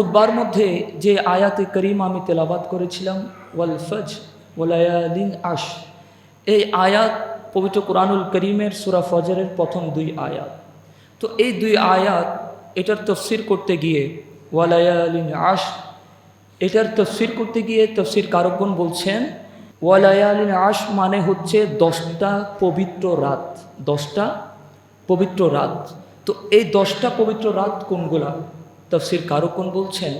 খুদ্বার মধ্যে যে আয়াতে করিম আমি তেলাবাত করেছিলাম, ওয়াল ফজ ওয়ালায়ালিন আশ এই আয়াত পবিত্র কোরআনুল করিমের সুরা ফজরের প্রথম দুই আয়াত। তো এই দুই আয়াত, এটার তফসির করতে গিয়ে ওয়ালায়ালিন আশ এটার তফসির করতে গিয়ে তফসির কারকগণ বলছেন ওয়ালায়ালিন আশ মানে হচ্ছে দশটা পবিত্র রাত, দশটা পবিত্র রাত। তো এই দশটা পবিত্র রাত কোনগুলা? তফসির কারকগণ বলছেন?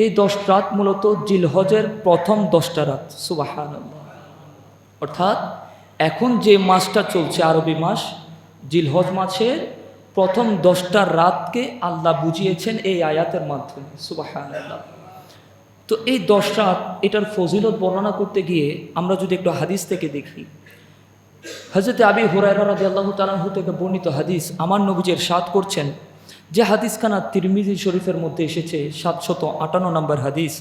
এই দশ রাত মূলত জিলহজের প্রথম দশটা রাত সুবাহান অর্থাৎ এখন যে মাসটা চলছে, আরবি মাস, জিলহজ মাসের প্রথম দশটা রাতকে আল্লাহ বুঝিয়েছেন এই আয়াতের মাধ্যমে সুবাহান তো এই দশ রাত, এটার ফজিলত বর্ণনা করতে গিয়ে আমরা যদি একটু হাদিস থেকে দেখি। হজরত আবি হুরায়রা রাজি আল্লাহ তালাহু থেকে বর্ণিত হাদিস আমার নবীজের সাত করছেন যে হাদিসখানা তিরমিজি শরীফের মধ্যে এসেছে, সাতশত আটান্ন নম্বর হাদিস,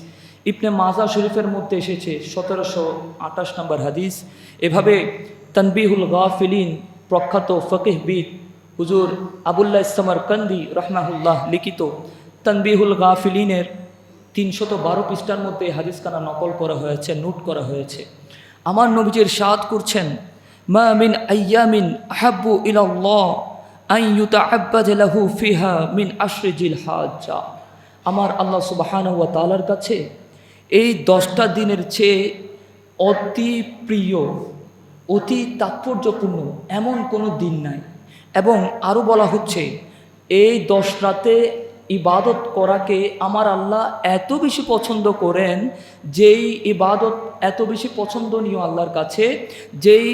ইবনে মাজা শরীফের মধ্যে এসেছে, সতেরোশো আঠাশ নম্বর হাদিস। এভাবে তনবিহুল গাফিলিন প্রখ্যাত ফকিহবিদ হুজুর আবুল্লাহ ইসলামার কান্দি রহমাহুল্লাহ লিখিত তনবিহুল গাফিলিনের তিনশত বারো পৃষ্ঠার মধ্যে হাদিসখানা নকল করা হয়েছে, নোট করা হয়েছে। আমার নবীজির সাদ করছেন মিন আয়ামিন আহাব্বু ইলাল্লাহ মিন হাজ্জা। আমার আল্লাহ সুবাহান ওয়া তাআলার কাছে এই দশটা দিনের চেয়ে অতি প্রিয়, অতি তাৎপর্যপূর্ণ এমন কোনো দিন নাই। এবং আরও বলা হচ্ছে, এই দশ রাতে ইবাদত করাকে আমার আল্লাহ এত বেশি পছন্দ করেন, যেই ইবাদত এত বেশি পছন্দনীয় আল্লাহর কাছে, যেই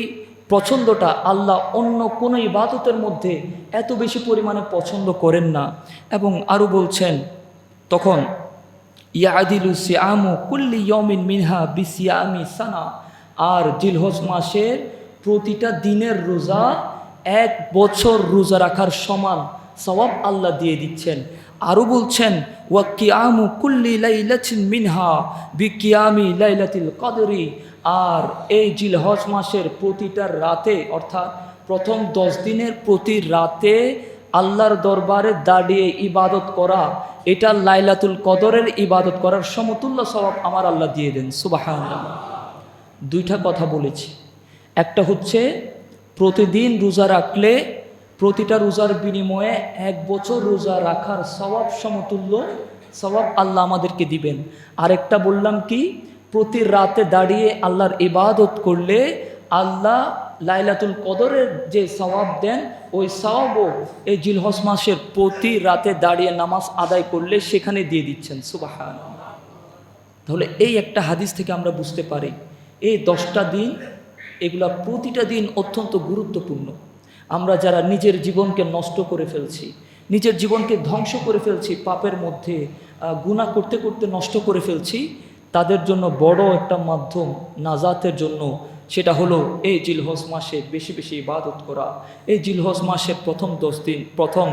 পছন্দটা আল্লাহ অন্য কোনো ইবাদতের মধ্যে এত বেশি পরিমাণে পছন্দ করেন না। এবং আরও বলছেন, তখন, ইয়াদিলু সিয়ামু কুল্লি ইয়মিন মিনহা বিসিয়ামি সানা। আর জিলহজ মাসের প্রতিটা দিনের রোজা এক বছর রোজা রাখার সমান সবাব আল্লাহ দিয়ে দিচ্ছেন। আরও বলছেন, ওয়া কিয়ামু কুল্লি লাইলাতিন মিনহা বি কিয়ামি লাইলাতিল কদরি। আর এই জিলহজ মাসের প্রতিটা রাতে, অর্থাৎ প্রথম দশ দিনের প্রতি রাতে আল্লাহর দরবারে দাঁড়িয়ে ইবাদত করা, এটা লাইলাতুল কদরের ইবাদত করার সমতুল্য স্বভাব আমার আল্লাহ দিয়ে দেন সুবাহ দুইটা কথা বলেছি। একটা হচ্ছে, প্রতিদিন রোজা রাখলে প্রতিটা রোজার বিনিময়ে এক বছর রোজা রাখার স্বভাব সমতুল্য স্বভাব আল্লাহ আমাদেরকে দিবেন। আরেকটা বললাম কি প্রতি রাতে দাঁড়িয়ে আল্লাহর ইবাদত করলে আল্লাহ লাইলাতুল কদরের যে সওয়াব দেন, ওই সওয়াবও এই জিলহস মাসের প্রতি রাতে দাঁড়িয়ে নামাজ আদায় করলে সেখানে দিয়ে দিচ্ছেন সুবাহান তাহলে এই একটা হাদিস থেকে আমরা বুঝতে পারি, এই দশটা দিন, এগুলা প্রতিটা দিন অত্যন্ত গুরুত্বপূর্ণ। আমরা যারা নিজের জীবনকে নষ্ট করে ফেলছি, নিজের জীবনকে ধ্বংস করে ফেলছি, পাপের মধ্যে গুণা করতে করতে নষ্ট করে ফেলছি তাদের জন্য বড় একটা মাধ্যম নাজাতের জন্য সেটা হলো এই জিলহস মাসে বেশি বেশি ইবাদত করা। এই জিলহস মাসের প্রথম দশ দিন, প্রথম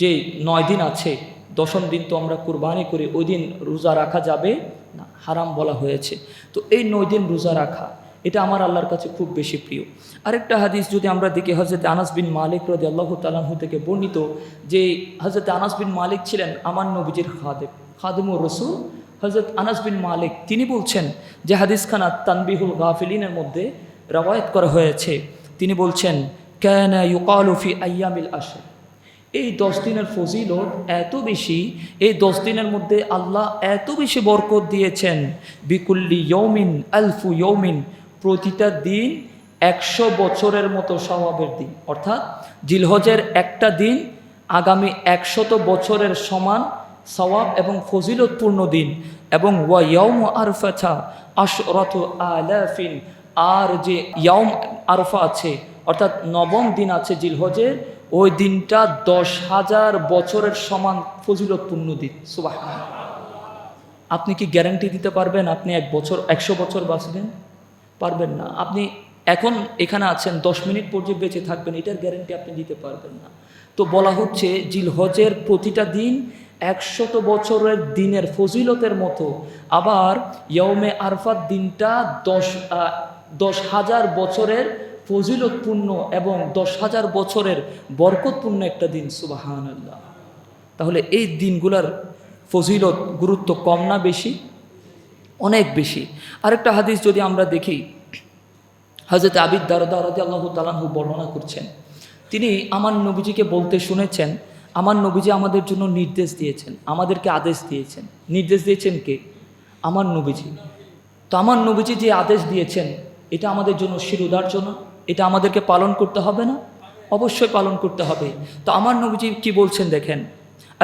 যে নয় দিন আছে, দশম দিন তো আমরা কুরবানি করি, ওই দিন রোজা রাখা যাবে না, হারাম বলা হয়েছে। তো এই নয় দিন রোজা রাখা, এটা আমার আল্লাহর কাছে খুব বেশি প্রিয়। আরেকটা হাদিস যদি আমরা দেখি হজরত আনাস বিন মালিক রদি আল্লাহ তালাহু থেকে বর্ণিত যে হজরত আনাস বিন মালিক ছিলেন আমার নবীজির খাদেম, খাদেমুর রসুল। হজরত আনাস বিন মালিক, তিনি বলছেন যে হাদিসখানা তানবিহুল গাফিলিনের মধ্যে রবায়ত করা হয়েছে। তিনি বলছেন ক্যান ইউকালুফি আয়ামিল আশর। এই দশ দিনের ফজিলত এত বেশি, এই দশ দিনের মধ্যে আল্লাহ এত বেশি বরকত দিয়েছেন। বিকুল্লি ইয়ৌমিন, আলফু ইয়ৌমিন, প্রতিটা দিন একশো বছরের মতো স্বভাবের দিন। অর্থাৎ জিলহজের একটা দিন আগামী একশত বছরের সমান সওয়াব এবং ফজিলতপূর্ণ দিন এবং ওয়া ইয়ম আরফাছা আশরত আলাফিন। আর যে ইয়ম আরফা আছে, অর্থাৎ নবম দিন আছে জিলহজের, ওই দিনটা দশ হাজার বছরের সমান ফজিলতপূর্ণ দিন। সুবাহ আপনি কি গ্যারান্টি দিতে পারবেন আপনি এক বছর, একশো বছর বাঁচবেন? পারবেন না। আপনি এখন এখানে আছেন, দশ মিনিট পর্যন্ত বেঁচে থাকবেন, এটার গ্যারান্টি আপনি দিতে পারবেন না। তো বলা হচ্ছে জিলহজের প্রতিটা দিন একশত বছরের দিনের ফজিলতের মতো। আবার ইয়মে আরফাত দিনটা দশ দশ হাজার বছরের ফজিলতপূর্ণ এবং দশ হাজার বছরের বরকতপূর্ণ একটা দিন সুবাহান আল্লাহ তাহলে এই দিনগুলার ফজিলত গুরুত্ব কম না বেশি? অনেক বেশি। আরেকটা হাদিস যদি আমরা দেখি হজরত আবিদ দারদা রাজি আল্লাহ তালাহু বর্ণনা করছেন। তিনি আমার নবীজিকে বলতে শুনেছেন আমার নবীজি আমাদের জন্য নির্দেশ দিয়েছেন, আমাদেরকে আদেশ দিয়েছেন। নির্দেশ দিয়েছেন কে? আমার নবীজি। তো আমার নবীজি যে আদেশ দিয়েছেন, এটা আমাদের জন্য শিরুদার জন্য এটা আমাদেরকে পালন করতে হবে না? অবশ্যই পালন করতে হবে। তো আমার নবীজি কি বলছেন দেখেন?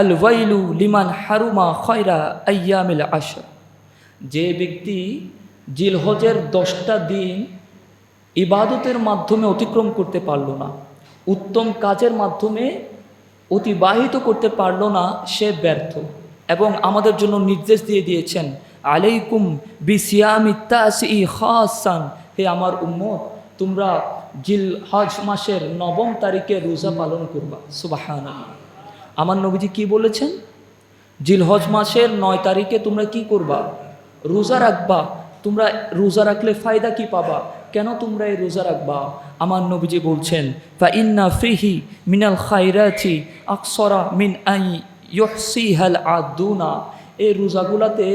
আল ওয়াইলু লিমান হারুমা খয়রা আয়ামিল আশা যে ব্যক্তি জিলহজের দশটা দিন ইবাদতের মাধ্যমে অতিক্রম করতে পারল না, উত্তম কাজের মাধ্যমে অতিবাহিত করতে পারল না সে ব্যর্থ এবং আমাদের জন্য নির্দেশ দিয়ে দিয়েছেন, আলাইকুম বিসিয়ামিত্তাসি খাসান। হে আমার উম্মত, তোমরা জিল হজ মাসের নবম তারিখে রোজা পালন করবা। সুবাহান আমার নবীজি কি বলেছেন? জিলহজ মাসের নয় তারিখে তোমরা কি করবা? রোজা রাখবা। তোমরা রোজা রাখলে ফায়দা কি পাবা? কেন তোমরা এই রোজা রাখবা? আমার নবীজি বলছেন ফা ইন্না ফিহি মিনাল খাইরাতি আকসরা মিন আই ইয়সিহাল আদুনা। এই রোজাগুলাতে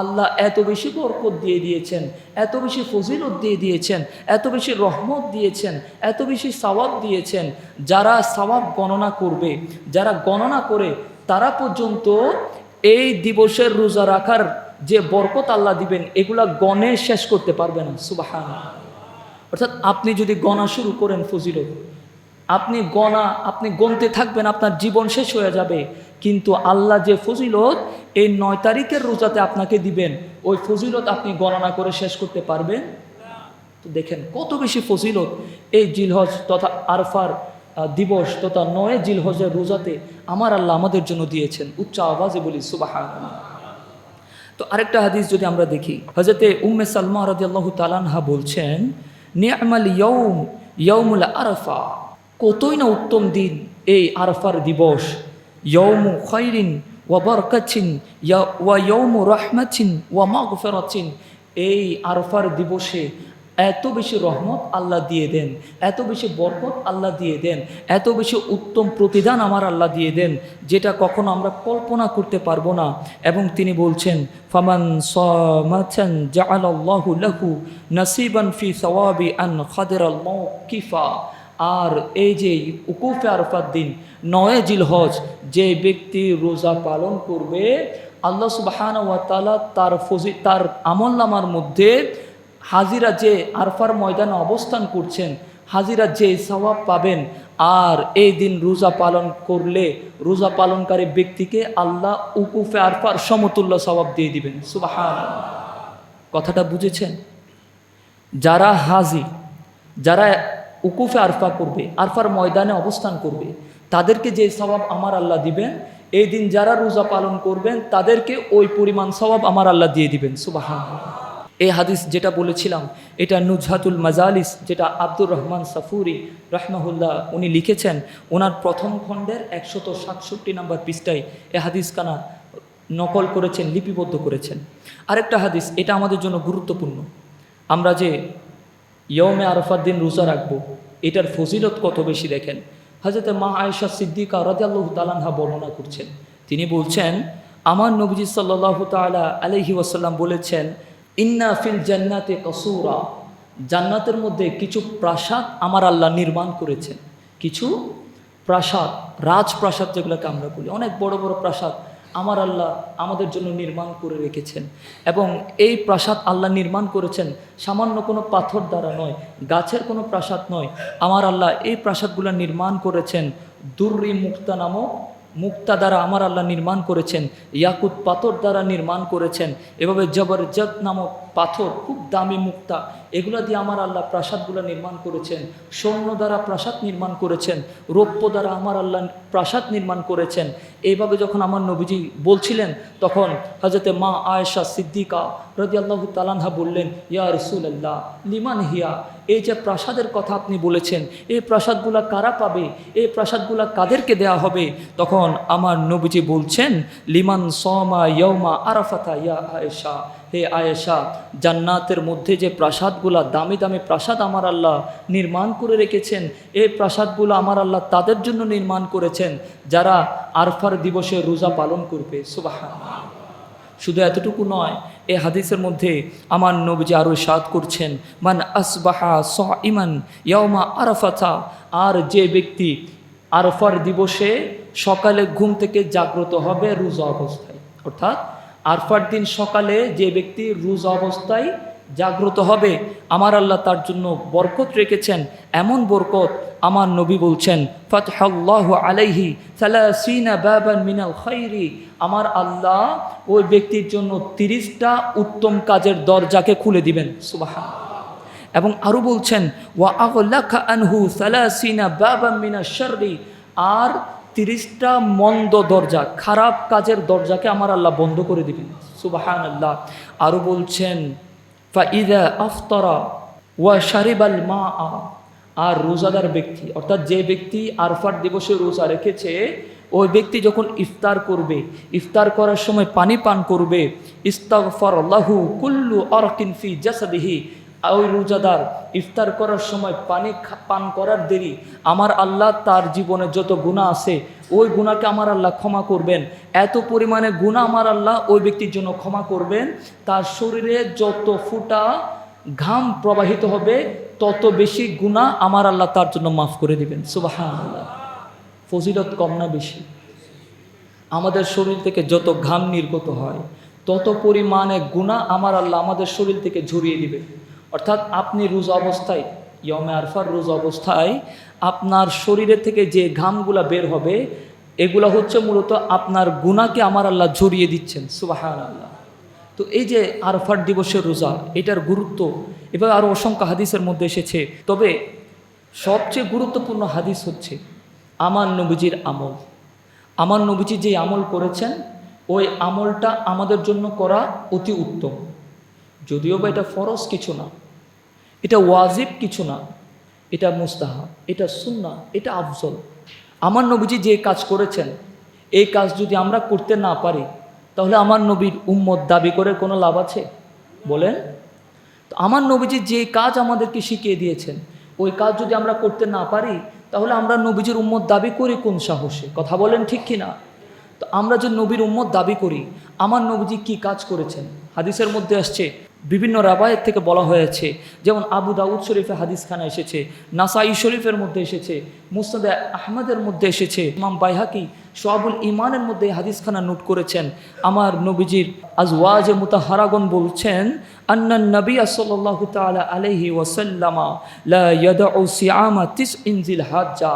আল্লাহ এত বেশি বরকত দিয়ে দিয়েছেন, এত বেশি ফজিলত দিয়ে দিয়েছেন, এত বেশি রহমত দিয়েছেন, এত বেশি সওয়াব দিয়েছেন। যারা সওয়াব গণনা করবে, যারা গণনা করে, তারা পর্যন্ত এই দিবসের রোজা রাখার যে বরকত আল্লাহ দিবেন, এগুলা গণে শেষ করতে পারবে না। সুবাহান অর্থাৎ আপনি যদি গণা শুরু করেন ফজিলত, আপনি গণা, আপনি গনতে থাকবেন, আপনার জীবন শেষ হয়ে যাবে। কিন্তু আল্লাহ যে ফজিলত, এই নয় তারিখের রোজাতে আপনাকে দিবেন। ওই ফজিলত আপনি গণনা করে শেষ করতে পারবেন? তো দেখেন, কত বেশি ফজিলত। এই জিলহজ তথা আরফার দিবস তথা নয় জিলহজের রোজাতে আমার আল্লাহ আমাদের জন্য দিয়েছেন। উচ্চ আওয়াজে বলি সুবাহ তো আরেকটা হাদিস যদি আমরা দেখি হজরতে উম্মে সালমা রাদিয়াল্লাহু তালানহা বলছেন নিয়ামাল ইয়ৌম ইয়ৌমুল আরফা। কতই না উত্তম দিন এই আরফার দিবস। ইয়ৌমু খৈরিন ওয়া বরকাচিন ওয়া ইয়ৌমু রহমাচিন ওয়া মাগফিরাচিন এই আরফার দিবসে এত বেশি রহমত আল্লাহ দিয়ে দেন, এত বেশি বরকত আল্লাহ দিয়ে দেন, এত বেশি উত্তম প্রতিদান আমার আল্লাহ দিয়ে দেন, যেটা কখনো আমরা কল্পনা করতে পারব না। এবং তিনি বলছেন, ফামান লাহু নাসিবান ফি সওয়াবি আন মাওকিফা। আর এই যে উকুফে আরফার দিন, নয় জিল হজ, যে ব্যক্তি রোজা পালন করবে, আল্লাহ সুবাহান ওয়া তাআলা তার ফজি, তার আমল নামার মধ্যে হাজিরা যে আরফার ময়দানে অবস্থান করছেন, হাজিরা যে সওয়াব পাবেন, আর এই দিন রোজা পালন করলে রোজা পালনকারী ব্যক্তিকে আল্লাহ উকুফে আরফার সমতুল্য সওয়াব দিয়ে দিবেন। সুবাহান কথাটা বুঝেছেন? যারা হাজি, যারা উকুফে আরফা করবে, আরফার ময়দানে অবস্থান করবে, তাদেরকে যে সওয়াব আমার আল্লাহ দিবেন, এই দিন যারা রোজা পালন করবেন, তাদেরকে ওই পরিমাণ সওয়াব আমার আল্লাহ দিয়ে দিবেন। সুবাহান এই হাদিস যেটা বলেছিলাম, এটা নুজহাতুল মাজালিস, যেটা আব্দুর রহমান সাফুরি রহমাহুল্লাহ উনি লিখেছেন, ওনার প্রথম খণ্ডের একশত সাতষট্টি নম্বর পৃষ্ঠায় এ হাদিস কানা নকল করেছেন, লিপিবদ্ধ করেছেন। আরেকটা হাদিস, এটা আমাদের জন্য গুরুত্বপূর্ণ। আমরা যে ইয়মে আরফার দিন রোজা রাখব, এটার ফজিলত কত বেশি দেখেন? হাজরতে মা আয়েশা সিদ্দিকা রাজিয়াল্লাহ তালানহা বর্ণনা করছেন। তিনি বলছেন, আমার নবীজি সাল্লাহ তালা আলহি ওয়াসাল্লাম বলেছেন ইন্না ফিল জান্নাতে কসুরা জান্নাতের মধ্যে কিছু প্রাসাদ আমার আল্লাহ নির্মাণ করেছেন। কিছু প্রাসাদ, রাজপ্রাসাদ যেগুলোকে আমরা বলি। অনেক বড় বড় প্রাসাদ আমার আল্লাহ আমাদের জন্য নির্মাণ করে রেখেছেন। এবং এই প্রাসাদ আল্লাহ নির্মাণ করেছেন সামান্য কোনো পাথর দ্বারা নয়, গাছের কোনো প্রাসাদ নয়। আমার আল্লাহ এই প্রাসাদগুলো নির্মাণ করেছেন দুর্রি মুক্তা নামক মুক্তা দ্বারা আমার আল্লাহ নির্মাণ করেছেন ইয়াকুত পাথর দ্বারা নির্মাণ করেছেন। এভাবে জবরজত নামক পাথর, খুব দামি মুক্তা এগুলো দিয়ে আমার আল্লাহ প্রাসাদগুলো নির্মাণ করেছেন, স্বর্ণ দ্বারা প্রাসাদ নির্মাণ করেছেন, রৌপ্য দ্বারা আমার আল্লাহ প্রাসাদ নির্মাণ করেছেন। এইভাবে যখন আমার নবীজি বলছিলেন, তখন হজরতে মা আয়েশা সিদ্দিকা রদি আল্লাহ তালানহা বললেন, ইয়া রসুল্লাহ লিমান হিয়া? এই যে প্রাসাদের কথা আপনি বলেছেন, এই প্রাসাদগুলা কারা পাবে? এই প্রাসাদগুলা কাদেরকে দেয়া হবে? তখন আমার নবীজি বলছেন, লিমান সমা ইয়মা আরাফাতা ইয়া আয়েশা। হে আয়েশা, জান্নাতের মধ্যে যে প্রাসাদগুলা, দামি দামি প্রাসাদ আমার আল্লাহ নির্মাণ করে রেখেছেন, এই প্রাসাদগুলো আমার আল্লাহ তাদের জন্য নির্মাণ করেছেন, যারা আরফার দিবসে রোজা পালন করবে। সুবাহ শুধু এতটুকু নয়, এ হাদিসের মধ্যে আমার নবজি আরও সাদ করছেন, মান আসবাহা স ইমান ইয়মা আরাফাথা আর যে ব্যক্তি আরফার দিবসে সকালে ঘুম থেকে জাগ্রত হবে রোজা অবস্থায়। অর্থাৎ আরফার দিন সকালে যে ব্যক্তি রুজ অবস্থায় জাগ্রত হবে, আমার আল্লাহ তার জন্য বরকত রেখেছেন, এমন বরকত আমার নবী বলছেন, ফতহাল্লাহ আলাইহি সালাসিনা বাবান মিনাল খাইরি আমার আল্লাহ ওই ব্যক্তির জন্য তিরিশটা উত্তম কাজের দরজাকে খুলে দিবেন সুবাহান এবং আরও বলছেন, ওয়া আগলাখা আনহু সালাসিনা বাবান মিনা শাররি আর তিরিশটা মন্দ দরজা, খারাপ কাজের দরজাকে আমার আল্লাহ বন্ধ করে দিবেন। সুবাহান আল্লাহ আরও বলছেন আফতরা ওয়া শারিবাল মা আর রোজাদার ব্যক্তি, অর্থাৎ যে ব্যক্তি আরফার দিবসে রোজা রেখেছে, ওই ব্যক্তি যখন ইফতার করবে, ইফতার করার সময় পানি পান করবে ইস্তাগফার আল্লাহু কুল্লু অরকিন ফি জাসাদিহি ওই রোজাদার ইফতার করার সময় পানি পান করার দেরি। আমার আল্লাহ তার জীবনে যত গুণা আছে, ওই গুণাকে আমার আল্লাহ ক্ষমা করবেন। এত পরিমাণে গুণা আমার আল্লাহ ওই ব্যক্তির জন্য ক্ষমা করবেন। তার শরীরে যত ফুটা ঘাম প্রবাহিত হবে, তত বেশি গুণা আমার আল্লাহ তার জন্য মাফ করে দিবেন। সুবাহ ফজিলত কম না বেশি? আমাদের শরীর থেকে যত ঘাম নির্গত হয়, তত পরিমাণে গুণা আমার আল্লাহ আমাদের শরীর থেকে ঝরিয়ে দিবে। অর্থাৎ আপনি রোজা অবস্থায় ইয়মে আরফার রোজা অবস্থায়, আপনার শরীরের থেকে যে ঘামগুলা বের হবে, এগুলা হচ্ছে মূলত আপনার গুণাকে আমার আল্লাহ ঝরিয়ে দিচ্ছেন সুবাহান আল্লাহ তো এই যে আরফার দিবসের রোজা, এটার গুরুত্ব, এভাবে আরও অসংখ্য হাদিসের মধ্যে এসেছে। তবে সবচেয়ে গুরুত্বপূর্ণ হাদিস হচ্ছে, আমার নবীজির আমল। আমার নবীজি যে আমল করেছেন, ওই আমলটা আমাদের জন্য করা অতি উত্তম। যদিও বা এটা ফরজ কিছু না এটা ওয়াজিব কিছু না, এটা মুস্তাহা এটা সুন্না এটা আফজল। আমার নবীজি যে কাজ করেছেন, এই কাজ যদি আমরা করতে না পারি, তাহলে আমার নবীর উম্মত দাবি করে কোনো লাভ আছে? বলেন। তো আমার নবীজি যে কাজ আমাদেরকে শিখিয়ে দিয়েছেন, ওই কাজ যদি আমরা করতে না পারি, তাহলে আমরা নবীজির উম্মত দাবি করি কোন সাহসে? কথা বলেন ঠিক কি না? তো আমরা যে নবীর উম্মত দাবি করি, আমার নবীজি কি কাজ করেছেন? হাদিসের মধ্যে আসছে বিভিন্ন রাবায়ের থেকে বলা হয়েছে। যেমন আবু দাউদ শরীফে হাদিস খানা এসেছে, নাসাই শরীফের মধ্যে এসেছে মুস্তাদ আহমদের মধ্যে এসেছে, ইমাম বাইহাকি সোয়াবুল ইমানের মধ্যে হাদিস খানা নোট করেছেন। আমার নবীজির আজ ওয়াজে মুতাহারাগন বলছেন, আন্নান নবী সাল্লাল্লাহু তাআলা আলাইহি ওয়াসাল্লামা লা ইয়াদউ সিয়ামা তিস ইনজিল হাজ্জা।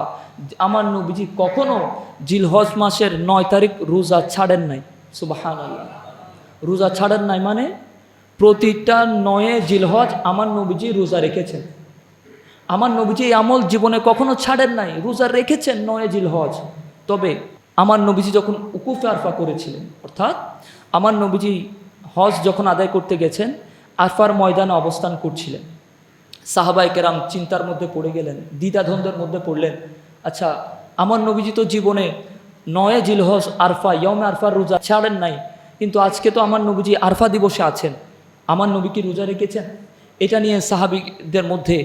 আমার নবীজি কখনো জিলহজ মাসের নয় তারিখ রোজা ছাড়েন নাই। সুবহানাল্লাহ। রোজা ছাড়েন নাই মানে প্রতিটা নয়ে জিলহজ আমার নবীজি রোজা রেখেছেন। আমার নবীজি এই আমল জীবনে কখনো ছাড়েন নাই, রোজা রেখেছেন নয়ে জিলহজ। তবে আমার নবীজি যখন উকুফে আরফা করেছিলেন, অর্থাৎ আমার নবীজি হজ যখন আদায় করতে গেছেন, আরফার ময়দানে অবস্থান করছিলেন। সাহাবাই কেরাম চিন্তার মধ্যে পড়ে গেলেন, দ্বিধাদ্বন্দ্বের মধ্যে পড়লেন আচ্ছা আমার নবীজি তো জীবনে নয়ে জিলহজ, আরফা, ইয়মে আরফার রোজা ছাড়েন নাই, কিন্তু আজকে তো আমার নবীজি আরফা দিবসে আছেন। আমার নবী কি রোজা রেখেছেন? এটা নিয়ে সাহাবিদের মধ্যে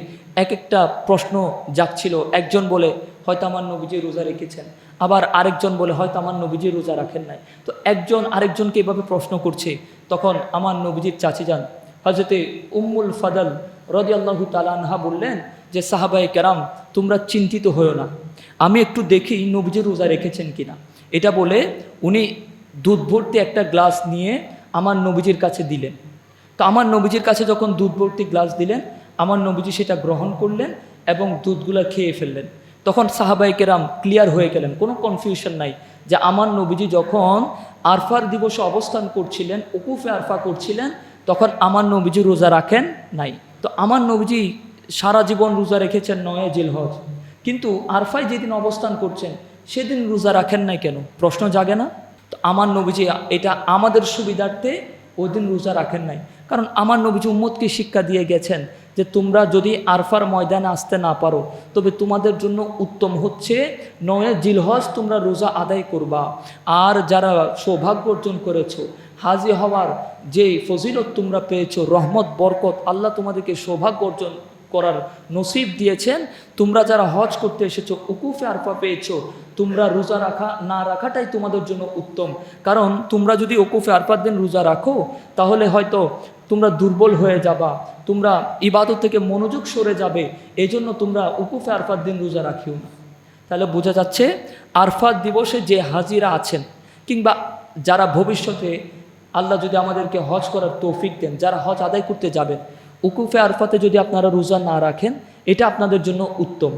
এক একটা প্রশ্ন যাচ্ছিল একজন বলে, হয়তো আমার নবীজি রোজা রেখেছেন? আবার আরেকজন বলে, হয়তো আমার নবীজি রোজা রাখেন নাই? তো একজন আরেকজনকে এভাবে প্রশ্ন করছে। তখন আমার নবীজির চাচি যান। হজরতে উম্মুল ফাদল রদি আল্লাহ তালানহা বললেন যে সাহাবাই কেরাম, তোমরা চিন্তিত হয়েও না। আমি একটু দেখি নবীজি রোজা রেখেছেন কিনা? এটা বলে উনি দুধ ভর্তি একটা গ্লাস নিয়ে আমার নবীজির কাছে দিলেন। তো আমার নবীজির কাছে যখন দুধবর্তী গ্লাস দিলেন, আমার নবীজি সেটা গ্রহণ করলেন এবং দুধগুলো খেয়ে ফেললেন। তখন সাহাবাই কেরাম ক্লিয়ার হয়ে গেলেন, কোনো কনফিউশন নাই যে আমার নবীজি যখন আরফার দিবসে অবস্থান করছিলেন উকুফে আরফা করছিলেন, তখন আমার নবীজি রোজা রাখেন নাই। তো আমার নবীজি সারা জীবন রোজা রেখেছেন নয় জিলহজ। কিন্তু আরফায় যেদিন অবস্থান করছেন, সেদিন রোজা রাখেন নাই কেন? প্রশ্ন জাগে না? তো আমার নবীজি এটা আমাদের সুবিধার্থে ওই দিন রোজা রাখেন নাই। কারণ আমার নবীজি উম্মতকে শিক্ষা দিয়ে গেছেন যে তোমরা যদি আরফার ময়দানে আসতে না পারো, তবে তোমাদের জন্য উত্তম হচ্ছে নয় জিলহজ তোমরা রোজা আদায় করবা। আর যারা সৌভাগ্য অর্জন করেছ, হাজি হওয়ার যে ফজিলত তোমরা পেয়েছ, রহমত, বরকত, আল্লাহ তোমাদেরকে সৌভাগ্য অর্জন করার নসিব দিয়েছেন, তোমরা যারা হজ করতে এসেছ, উকুফে আরফা পেয়েছ, তোমরা রোজা রাখা, না রাখাটাই তোমাদের জন্য উত্তম। কারণ তোমরা যদি উকুফে আরফার দিন রোজা রাখো, তাহলে হয়তো তোমরা দুর্বল হয়ে যাবা, তোমরা ইবাদত থেকে মনোযোগ সরে যাবে এই জন্য তোমরা উকুফে আরফার দিন রোজা রাখিও না। তাহলে বোঝা যাচ্ছে আরফাত দিবসে যে হাজিরা আছেন, কিংবা যারা ভবিষ্যতে আল্লাহ যদি আমাদেরকে হজ করার তৌফিক দেন, যারা হজ আদায় করতে যাবেন, উকুফে আরফাতে যদি আপনারা রোজা না রাখেন, এটা আপনাদের জন্য উত্তম।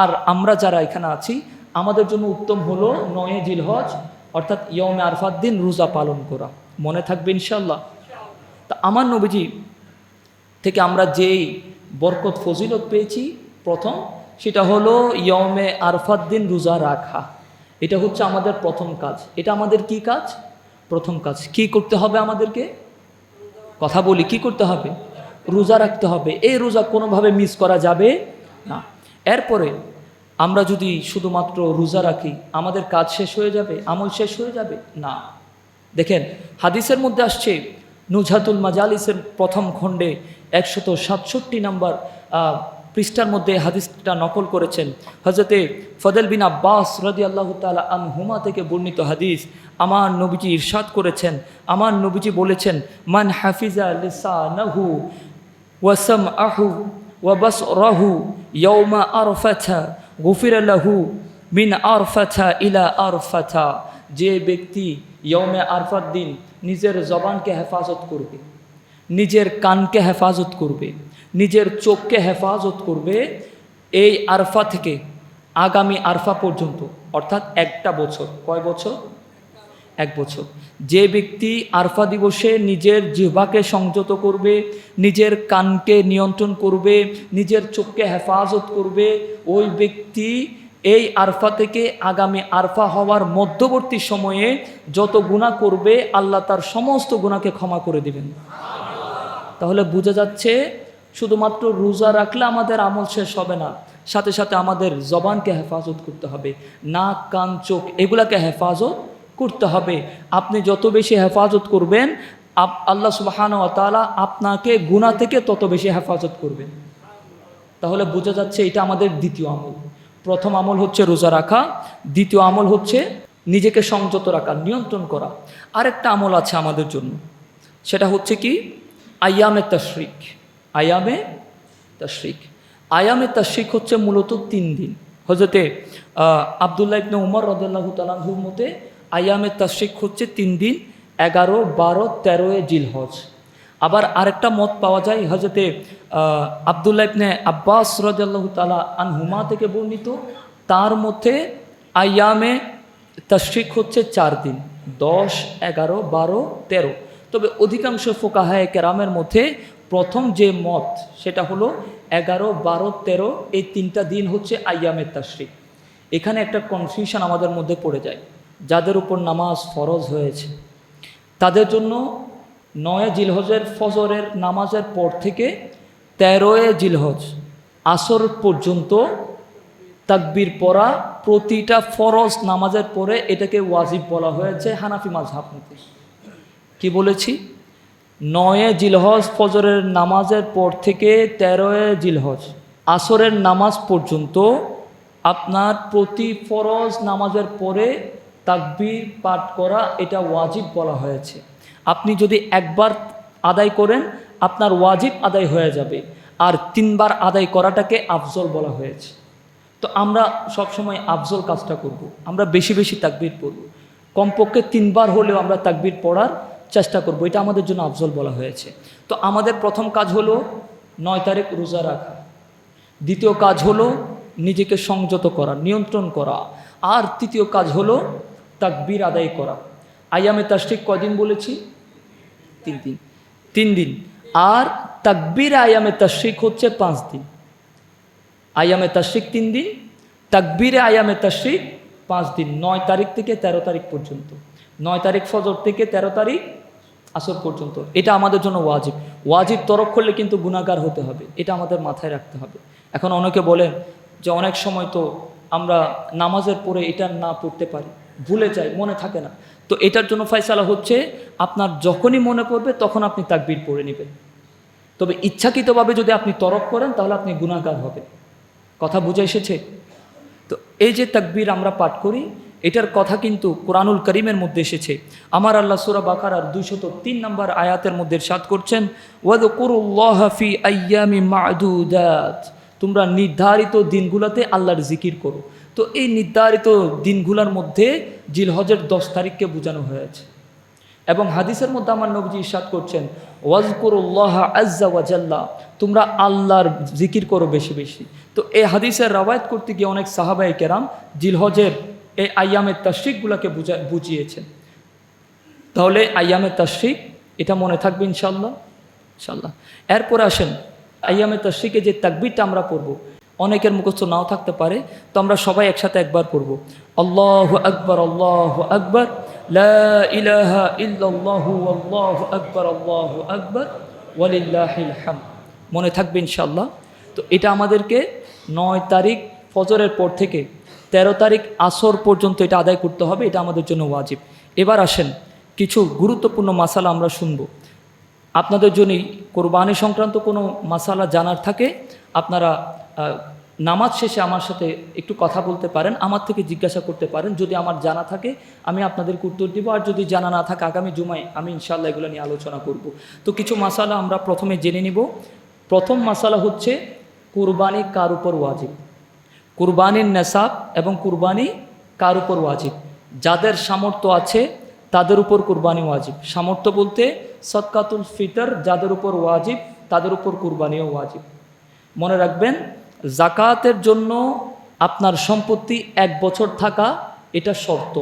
আর আমরা যারা এখানে আছি, আমাদের জন্য উত্তম হলো নয়ে জিলহজ, অর্থাৎ ইয়মে আরফাত দিন রোজা পালন করা। মনে থাকবে ইনশাল্লাহ তা আমার নবীজি থেকে আমরা যেই বরকত, ফজিলত পেয়েছি, প্রথম, সেটা হলো ইয়মে আরফাত দিন রোজা রাখা। এটা হচ্ছে আমাদের প্রথম কাজ। এটা আমাদের কি কাজ? প্রথম কাজ। কি করতে হবে আমাদেরকে? কথা বলি, কি করতে হবে? রোজা রাখতে হবে। এই রোজা কোনোভাবে মিস করা যাবে না। এরপরে আমরা যদি শুধুমাত্র রোজা রাখি, আমাদের কাজ শেষ হয়ে যাবে? আমল শেষ হয়ে যাবে? না। দেখেন, হাদিসের মধ্যে আসছে নুজহাতুল মাজালিসের প্রথম খণ্ডে একশত সাতষট্টি নাম্বার পৃষ্ঠার মধ্যে হাদিসটা নকল করেছেন। হজরতে ফদল বিন আব্বাস রদি আল্লাহ তালা আনহুমা থেকে বর্ণিত হাদিস, আমার নবীজি ইরশাদ করেছেন। আমার নবীজি বলেছেন, মান হাফিজা লিসানাহু ওয়াসাম আহু ওয়াবাস রাহু ইয়ৌমা আরফাথা গুফির লাহু মিন আরফাথা ইলা আরফাথা যে ব্যক্তি ইয়মে আরফাত দিন নিজের জবানকে হেফাজত করবে, নিজের কানকে হেফাজত করবে, নিজের চোখকে হেফাজত করবে এই আরফা থেকে আগামী আরফা পর্যন্ত, অর্থাৎ একটা বছর। কয় বছর? এক বছর। যে ব্যক্তি আরফা দিবসে নিজের জিহ্বাকে সংযত করবে, নিজের কানকে নিয়ন্ত্রণ করবে, নিজের চোখকে হেফাজত করবে, ওই ব্যক্তি এই আরফা থেকে আগামী আরফা হওয়ার মধ্যবর্তী সময়ে যত গুণা করবে, আল্লাহ তার সমস্ত গুণাকে ক্ষমা করে দিবেন। তাহলে বোঝা যাচ্ছে, শুধুমাত্র রোজা রাখলে আমাদের আমল শেষ হবে না, সাথে সাথে আমাদের জবানকে হেফাজত করতে হবে, নাক, কান, চোখ, এগুলাকে হেফাজত করতে হবে। আপনি যত বেশি হেফাজত করবেন, আপ- আল্লাহ সুবাহান তালা আপনাকে গুণা থেকে তত বেশি হেফাজত করবেন। তাহলে বোঝা যাচ্ছে এটা আমাদের দ্বিতীয় আমল। প্রথম আমল হচ্ছে রোজা রাখা, দ্বিতীয় আমল হচ্ছে নিজেকে সংযত রাখা, নিয়ন্ত্রণ করা। আরেকটা আমল আছে আমাদের জন্য। সেটা হচ্ছে কি? আয়ামে তশরিক। আয়ামে তশরিক। আয়ামে তশরিক হচ্ছে মূলত তিন দিন। হজরতে আবদুল্লাহ ইবনে উমর রদুল্লাহ তালাহুর মতে আয়ামে তশরিক হচ্ছে তিন দিন, এগারো, বারো তেরোয় জিলহজ। আবার আরেকটা মত পাওয়া যায় হজরতে আবদুল্লাহ ইবনে আব্বাস রাদিয়াল্লাহু তাআলা আনহুমা থেকে বর্ণিত। তার মধ্যে আয়ামে তশরিক হচ্ছে চার দিন, দশ, এগারো, বারো, তেরো। তবে অধিকাংশ ফোকাহায় কেরামের মধ্যে প্রথম যে মত, সেটা হলো এগারো, বারো, তেরো, এই তিনটা দিন হচ্ছে আয়ামে তশরিক। এখানে একটা কনফিউশন আমাদের মধ্যে পড়ে যায়। যাদের উপর নামাজ ফরজ হয়েছে, তাদের জন্য নয় জিলহজের ফজরের নামাজের পর থেকে তেরোয় জিলহজ আসর পর্যন্ত তাকবির পড়া প্রতিটা ফরজ নামাজের পরে এটাকে ওয়াজিব বলা হয়েছে হানাফি মাঝহাব মতে। কি বলেছি? নয়ে জিলহজ ফজরের নামাজের পর থেকে তেরোয় জিলহজ আসরের নামাজ পর্যন্ত আপনার প্রতি ফরজ নামাজের পরে তাকবির পাঠ করা এটা ওয়াজিব বলা হয়েছে। আপনি যদি একবার আদায় করেন, আপনার ওয়াজিব আদায় হয়ে যাবে। আর তিনবার আদায় করাটাকে আফজল বলা হয়েছে। তো আমরা সবসময় আফজল কাজটা করব। আমরা বেশি বেশি তাকবীর পড়ব। কমপক্ষে তিনবার হলেও আমরা তাকবির পড়ার চেষ্টা করব। এটা আমাদের জন্য আফজল বলা হয়েছে। তো আমাদের প্রথম কাজ হলো নয় তারিখ রোজা রাখা। দ্বিতীয় কাজ হলো নিজেকে সংযত করা, নিয়ন্ত্রণ করা। আর তৃতীয় কাজ হলো তাকবীর আদায় করা। আয়ামে তাস্টিক কদিন বলেছি? তিন দিন। তিন দিন। আর তাকবীর আয়ামে তাশরিক হচ্ছে পাঁচ দিন। আয়ামে তাশরিক তিন দিন, তাকবীরে আয়ামে তাশরিক পাঁচ দিন, নয় তারিখ থেকে তেরো তারিখ পর্যন্ত। নয় তারিখ ফজর থেকে তেরো তারিখ আসর পর্যন্ত। এটা আমাদের জন্য ওয়াজিব। ওয়াজিব তরক করলে কিন্তু গুণাগার হতে হবে। এটা আমাদের মাথায় রাখতে হবে। এখন অনেকে বলেন যে অনেক সময় তো আমরা নামাজের পরে এটা না পড়তে পারি। ভুলে যাই, মনে থাকে না। তো এটার জন্য ফয়সালা হচ্ছে, আপনার যখনই মনে পড়বে তখন আপনি তাকবির পড়ে নেবেন। তবে ইচ্ছাকৃতভাবে যদি আপনি তরক করেন, তাহলে আপনি গুণাগার হবেন। কথা বুঝে এসেছে? তো এই যে তাকবীর আমরা পাঠ করি, এটার কথা কিন্তু কোরআনুল করিমের মধ্যে এসেছে। আমার আল্লাহ সুরা বাকারার দুইশত তিন নম্বর আয়াতের মধ্যে সাত করছেন তোমরা নির্ধারিত দিনগুলোতে আল্লাহর জিকির করো। তো এই নির্ধারিত দিনগুলোর মধ্যে জিলহজের দশ তারিখকে বোঝানো হয়েছে। এবং হাদিসের মধ্যে আমার নবজি ইসাদ করছেন, ওয়াজকুরুল্লাহ আজ্জা ওয়াজাল্লা তোমরা আল্লাহর জিকির করো বেশি বেশি। তো এই হাদিসের রাবায়াত করতে গিয়ে অনেক সাহাবাই কেরাম জিলহজের এই আয়ামের তাশ্রিকগুলোকে বুঝা, বুঝিয়েছেন। তাহলে আয়ামের তাশ্রিক, এটা মনে থাকবে ইনশাল্লাহ ইনশাল্লাহ এরপরে আসেন আয়ামের তাশ্রিকে যে তাকবিরটা আমরা পড়ব অনেকের মুখস্থ নাও থাকতে পারে, তো আমরা সবাই একসাথে একবার পড়ব। আল্লাহ আকবর আল্লাহ আকবর আকবর, আল্লাহু আকবর, ওয়ালিল্লাহিল হাম মনে থাকবে ইনশাল্লাহ তো এটা আমাদেরকে নয় তারিখ ফজরের পর থেকে তেরো তারিখ আসর পর্যন্ত এটা আদায় করতে হবে, এটা আমাদের জন্য ওয়াজিব। এবার আসেন, কিছু গুরুত্বপূর্ণ মাসালা আমরা শুনব। আপনাদের জন্যই কোরবানি সংক্রান্ত কোনো মাসালা জানার থাকে আপনারা নামাজ শেষে আমার সাথে একটু কথা বলতে পারেন, আমার থেকে জিজ্ঞাসা করতে পারেন। যদি আমার জানা থাকে, আমি আপনাদেরকে উত্তর দিব। আর যদি জানা না থাকে, আগামী জুমায় আমি ইনশাল্লাহ এগুলো নিয়ে আলোচনা করব। তো কিছু মাসালা আমরা প্রথমে জেনে নিব। প্রথম মাসালা হচ্ছে, কুরবানি কার উপর ওয়াজিব? কুরবানির নেশাব এবং কুরবানি কার উপর ওয়াজিব? যাদের সামর্থ্য আছে, তাদের উপর কুরবানি ওয়াজিব। সামর্থ্য বলতে সৎকাতুল ফিতর, যাদের উপর ওয়াজিব, তাদের উপর কুরবানিও ওয়াজিব। মনে রাখবেন, জাকাতের জন্য আপনার সম্পত্তি এক বছর থাকা এটা শর্ত।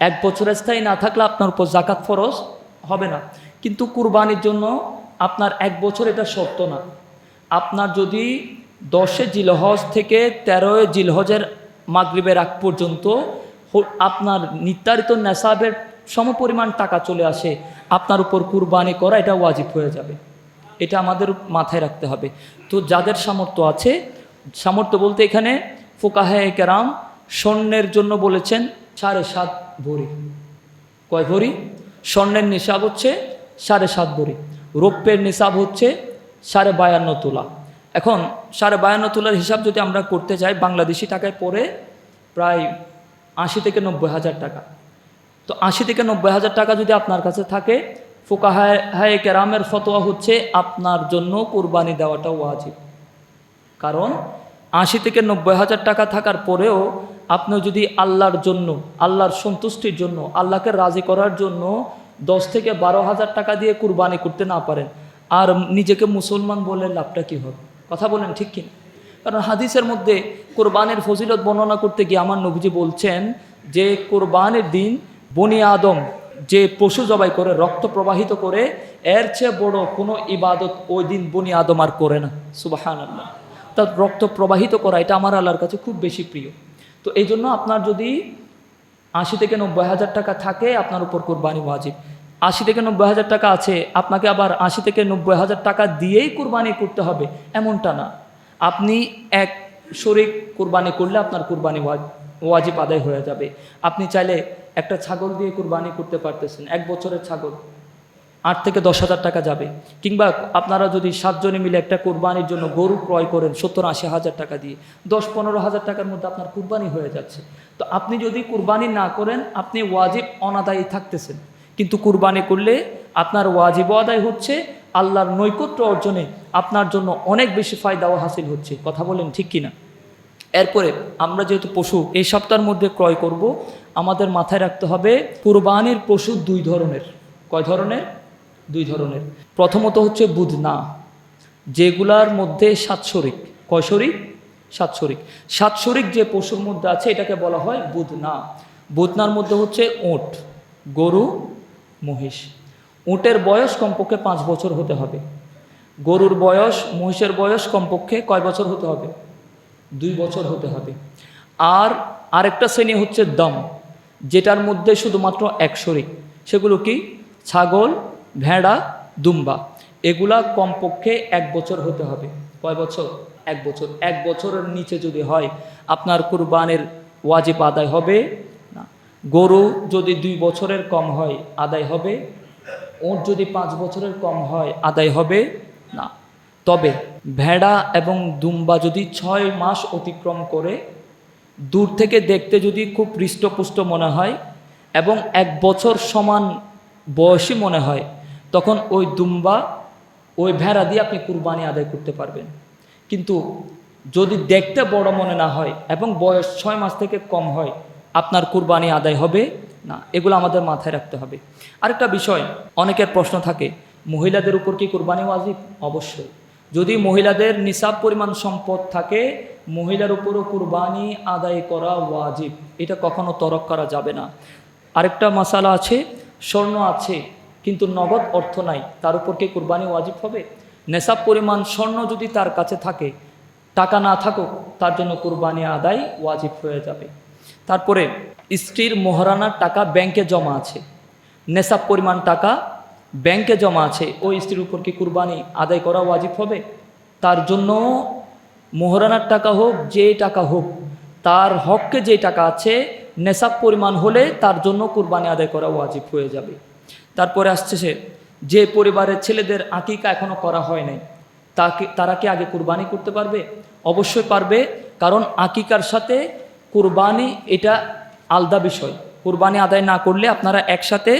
এক বছরের স্থায়ী না থাকলে আপনার উপর জাকাত ফরজ হবে না। কিন্তু কুরবানির জন্য আপনার এক বছর এটা শর্ত না। আপনার যদি দশে জিলহজ থেকে তেরোয় জিলহজের মাগরিবের আগ পর্যন্ত আপনার নির্ধারিত নেশাবের সমপরিমাণ টাকা চলে আসে, আপনার উপর কুরবানি করা এটা ওয়াজিব হয়ে যাবে। এটা আমাদের মাথায় রাখতে হবে। তো যাদের সামর্থ্য আছে, সামর্থ্য বলতে এখানে ফোকাহে কেরাম স্বর্ণের জন্য বলেছেন সাড়ে সাত ভরি। কয় ভরি? স্বর্ণের নিসাব হচ্ছে সাড়ে সাত ভরি। রৌপ্যের নিসাব হচ্ছে সাড়ে বায়ান্ন তোলা। এখন সাড়ে বায়ান্ন তোলার হিসাব যদি আমরা করতে যাই, বাংলাদেশি টাকায় পড়ে প্রায় আশি থেকে নব্বই হাজার টাকা। তো আশি থেকে নব্বই হাজার টাকা যদি আপনার কাছে থাকে ফোকা হায় কেরামের ফতোয়া হচ্ছে আপনার জন্য কোরবানি দেওয়াটা ওয়াজিব। কারণ আশি থেকে নব্বই হাজার টাকা থাকার পরেও আপনি যদি আল্লাহর জন্য, আল্লাহর সন্তুষ্টির জন্য, আল্লাহকে রাজি করার জন্য দশ থেকে বারো হাজার টাকা দিয়ে কুরবানি করতে না পারেন, আর নিজেকে মুসলমান বলে লাভটা কী হবে? কথা বলেন ঠিক কিনা? কারণ হাদিসের মধ্যে কোরবানের ফজিলত বর্ণনা করতে গিয়ে আমার নবীজি বলছেন যে কোরবানের দিন বনি আদম যে পশু জবাই করে, রক্ত প্রবাহিত করে, এর চেয়ে বড় কোনো ইবাদত ওই দিন বনি আদম আর করে না। সুবাহান আল্লাহ তার রক্ত প্রবাহিত করা, এটা আমার আল্লাহর কাছে খুব বেশি প্রিয়। তো এই জন্য আপনার যদি আশি থেকে নব্বই হাজার টাকা থাকে, আপনার উপর কোরবানি ওয়াজিব। আশি থেকে নব্বই হাজার টাকা আছে, আপনাকে আবার আশি থেকে নব্বই হাজার টাকা দিয়েই কোরবানি করতে হবে, এমনটা না। আপনি এক শরিক কোরবানি করলে আপনার কোরবানি ওয়াজ- ওয়াজিব আদায় হয়ে যাবে। আপনি চাইলে একটা ছাগল দিয়ে কোরবানি করতে পারতেছেন, এক বছরের ছাগল। আট থেকে দশ হাজার টাকা যাবে। কিংবা আপনারা যদি সাতজনে মিলে একটা কোরবানির জন্য গরু ক্রয় করেন সত্তর আশি হাজার টাকা দিয়ে, দশ পনেরো হাজার টাকার মধ্যে আপনার কুরবানি হয়ে যাচ্ছে। তো আপনি যদি কুরবানি না করেন, আপনি ওয়াজিব অনাদায়ী থাকতেছেন। কিন্তু কুরবানি করলে আপনার ওয়াজিব আদায় হচ্ছে আল্লাহর নৈকট্য অর্জনে আপনার জন্য অনেক বেশি ফায়দাও হাসিল হচ্ছে। কথা বলেন ঠিক কিনা? এরপরে আমরা যেহেতু পশু, এই সপ্তাহের মধ্যে ক্রয় করব। আমাদের মাথায় রাখতে হবে, কুরবানির পশু দুই ধরনের। কয় ধরনের? দুই ধরনের। প্রথমত হচ্ছে বুধনা যেগুলার মধ্যে সাতশরিক কয় শরিক? সাতশরিক সাতশরিক যে পশুর মধ্যে আছে, এটাকে বলা হয় বুধনা বুধনার মধ্যে হচ্ছে ওট, গরু, মহিষ। উটের বয়স কমপক্ষে পাঁচ বছর হতে হবে। গরুর বয়স, মহিষের বয়স কমপক্ষে কয় বছর হতে হবে? দুই বছর হতে হবে। আর আরেকটা শ্রেণি হচ্ছে দম, যেটার মধ্যে শুধুমাত্র এক শরিক সেগুলো কি? ছাগল, ভেড়া, দুম্বা। এগুলা কমপক্ষে এক বছর হতে হবে। কয় বছর? এক বছর। এক বছরের নিচে যদি হয়, আপনার কুরবানের ওয়াজিব আদায় হবে না। গরু যদি দুই বছরের কম হয়, আদায় হবে ওর যদি পাঁচ বছরের কম হয়, আদায় হবে না। তবে ভেড়া এবং দুম্বা যদি ছয় মাস অতিক্রম করে, দূর থেকে দেখতে যদি খুব হৃষ্টপুষ্ট মনে হয় এবং এক বছর সমান বয়সী মনে হয়, তখন ওই দুম্বা, ওই ভেড়া দিয়ে আপনি কুরবানি আদায় করতে পারবেন। কিন্তু যদি দেখতে বড় মনে না হয় এবং বয়স ছয় মাস থেকে কম হয়, আপনার কুরবানি আদায় হবে না, এগুলো আমাদের মাথায় রাখতে হবে। আরেকটা বিষয়, অনেকের প্রশ্ন থাকে, মহিলাদের উপর কি কোরবানি ওয়াজিব? অবশ্যই। যদি মহিলাদের নিসাব পরিমাণ সম্পদ থাকে, মহিলার উপরও কুরবানি আদায় করা ওয়াজিব। এটা কখনো তরক করা যাবে না। আরেকটা মশালা আছে, স্বর্ণ আছে, কিন্তু নগদ অর্থ নাই, তার উপর কি কুরবানি ওয়াজিব হবে? নেশাব পরিমাণ স্বর্ণ যদি তার কাছে থাকে, টাকা না থাকুক, তার জন্য কুরবানি আদায় ওয়াজিব হয়ে যাবে। তারপরে স্ত্রীর মোহরানার টাকা ব্যাংকে জমা আছে। নেশাব পরিমাণ টাকা ব্যাংকে জমা আছে। ওই স্ত্রীর উপর কি কুরবানি আদায় করা ওয়াজিব হবে? তার জন্য মোহরানার টাকা হোক, যে টাকা হোক, তার হককে যে টাকা আছে, নেশাব পরিমাণ হলে তার জন্য কুরবানি আদায় করা ওয়াজিব হয়ে যাবে। তারপরে আসছে সে, যে পরিবারের ছেলেদের আকিকা এখনও করা হয় নাই, তাকে, তারা কি আগে কুরবানি করতে পারবে? অবশ্যই পারবে, কারণ আকিকার সাথে কুরবানি এটা আলাদা বিষয়। কুরবানি আদায় না করলে আপনারা একসাথে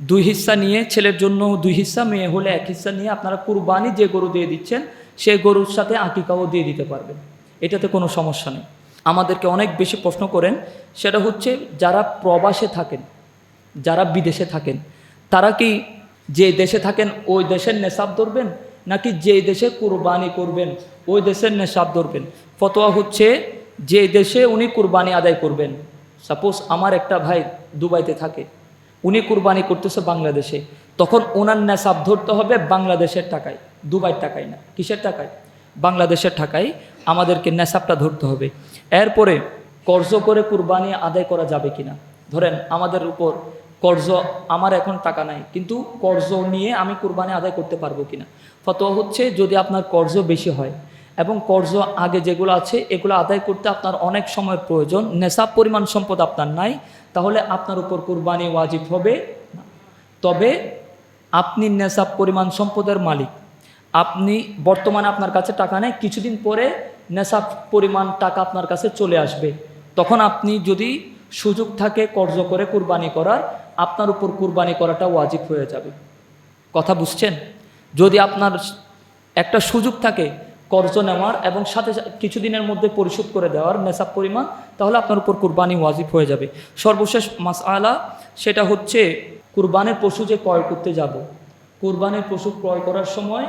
দুই হিস্সা নিয়ে ছেলের জন্য দুই হিস্সা, মেয়ে হলে এক হিস্সা নিয়ে আপনারা কুরবানি যে গরু দিয়ে দিচ্ছেন সেই গরুর সাথে আঁকিকাও দিয়ে দিতে পারবেন। এটাতে কোনো সমস্যা নেই। আমাদেরকে অনেক বেশি প্রশ্ন করেন, সেটা হচ্ছে যারা প্রবাসে থাকেন, যারা বিদেশে থাকেন, তারা কি যে দেশে থাকেন ওই দেশের নেশাব ধরবেন, নাকি যে দেশে কুরবানি করবেন, ওই দেশের নেশাব ধরবেন? ফতোয়া হচ্ছে যে দেশে উনি কুরবানি আদায় করবেন। সাপোজ আমার একটা ভাই দুবাইতে থাকে, উনি কুরবানি করতেছে বাংলাদেশে, তখন ওনার নেশাব ধরতে হবে বাংলাদেশের টাকায়, দুবাইয়ের টাকায় না, কিসের টাকায়? বাংলাদেশের টাকায় আমাদেরকে নেশাবটা ধরতে হবে। এরপরে কর্জ করে কুরবানি আদায় করা যাবে কিনা? ধরেন আমাদের উপর কর্জ, আমার এখন টাকা নাই, কিন্তু কর্জ নিয়ে আমি কুরবানি আদায় করতে পারব কিনা? ফতোয়া হচ্ছে যদি আপনার কর্জ বেশি হয় এবং কর্জ আগে যেগুলো আছে, এগুলো আদায় করতে আপনার অনেক সময় প্রয়োজন। নেশাব পরিমাণ সম্পদ আপনার নাই, তাহলে আপনার উপর কুরবানি ওয়াজিব হবে তবে আপনি নেশাব পরিমাণ সম্পদের মালিক। আপনি বর্তমানে আপনার কাছে টাকা নেই, কিছুদিন পরে নেশাব পরিমাণ টাকা আপনার কাছে চলে আসবে। তখন আপনি যদি সুযোগ থাকে কর্জ করে কুরবানি করার, আপনার উপর কুরবানি করাটা ওয়াজিব হয়ে যাবে। কথা বুঝছেন? যদি আপনার একটা সুযোগ থাকে কর্জ নেওয়ার এবং সাথে কিছুদিনের মধ্যে পরিশোধ করে দেওয়ার নেশাব পরিমাণ তাহলে আপনার উপর কুরবানি ওয়াজিব হয়ে যাবে। সর্বশেষ মাস আলা সেটা হচ্ছে কুরবানের পশু যে ক্রয় করতে যাব। কুরবানের পশু ক্রয় করার সময়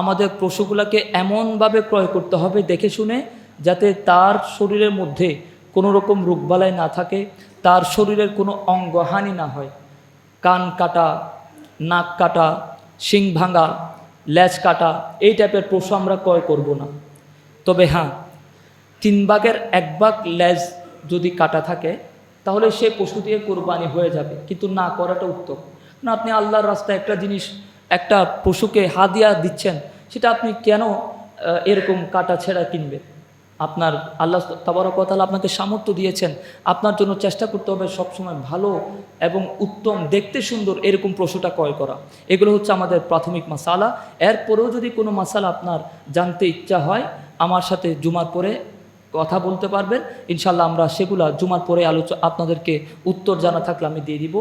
আমাদের পশুগুলোকে এমনভাবে ক্রয় করতে হবে দেখে শুনে, যাতে তার শরীরের মধ্যে কোনো রকম রোগবালাই না থাকে, তার শরীরের কোনো অঙ্গহানি না হয়। কান কাটা, নাক কাটা, শিং ভাঙা ল্যাজ কাটা, এই টাইপের পশু আমরা ক্রয় করব না। তবে হ্যাঁ তিন ভাগের এক ভাগ ল্যাজ যদি কাটা থাকে, তাহলে সে পশু দিয়ে কোরবানি হয়ে যাবে, কিন্তু না করাটা উত্তম। না আপনি আল্লাহর রাস্তায় একটা জিনিস, একটা পশুকে হাদিয়া দিচ্ছেন, সেটা আপনি কেন এরকম কাটা ছেঁড়া কিনবেন? আপনার আল্লাহ তাবারকতাল আপনাকে সামর্থ্য দিয়েছেন। আপনার জন্য চেষ্টা করতে হবে সবসময় ভালো এবং উত্তম, দেখতে সুন্দর এরকম পশুটা ক্রয় করা। এগুলো হচ্ছে আমাদের প্রাথমিক মাসালা। এরপরেও যদি কোনো মাসালা আপনার জানতে ইচ্ছা হয়, আমার সাথে জুমার পরে কথা বলতে পারবেন। ইনশাল্লাহ আমরা সেগুলা জুমার পরে আলোচনা আপনাদেরকে উত্তর জানা থাকলে আমি দিয়ে দিব।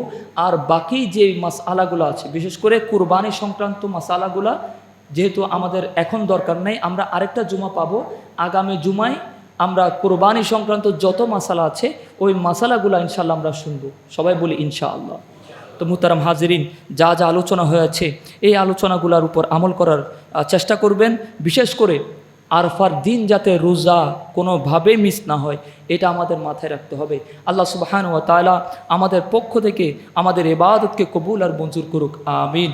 আর বাকি যে মাসালাগুলো আছে, বিশেষ করে কুরবানি সংক্রান্ত মাসালাগুলা যেহেতু আমাদের এখন দরকার নেই, আমরা আরেকটা জুমা পাবো। আগামী জুমায় আমরা কোরবানি সংক্রান্ত যত মাসালা আছে, ওই মাসালাগুলো ইনশাল্লাহ আমরা শুনব। সবাই বলি ইনশাআল্লাহ। তো মুতারাম হাজিরিন, যা যা আলোচনা হয়েছে এই আলোচনাগুলোর উপর আমল করার চেষ্টা করবেন। বিশেষ করে আরফার দিন যাতে রোজা কোনোভাবেই মিস না হয়, এটা আমাদের মাথায় রাখতে হবে। আল্লাহ সুবাহান ও তাআলা আমাদের পক্ষ থেকে আমাদের এবাদতকে কবুল আর মঞ্জুর করুক। আমিন।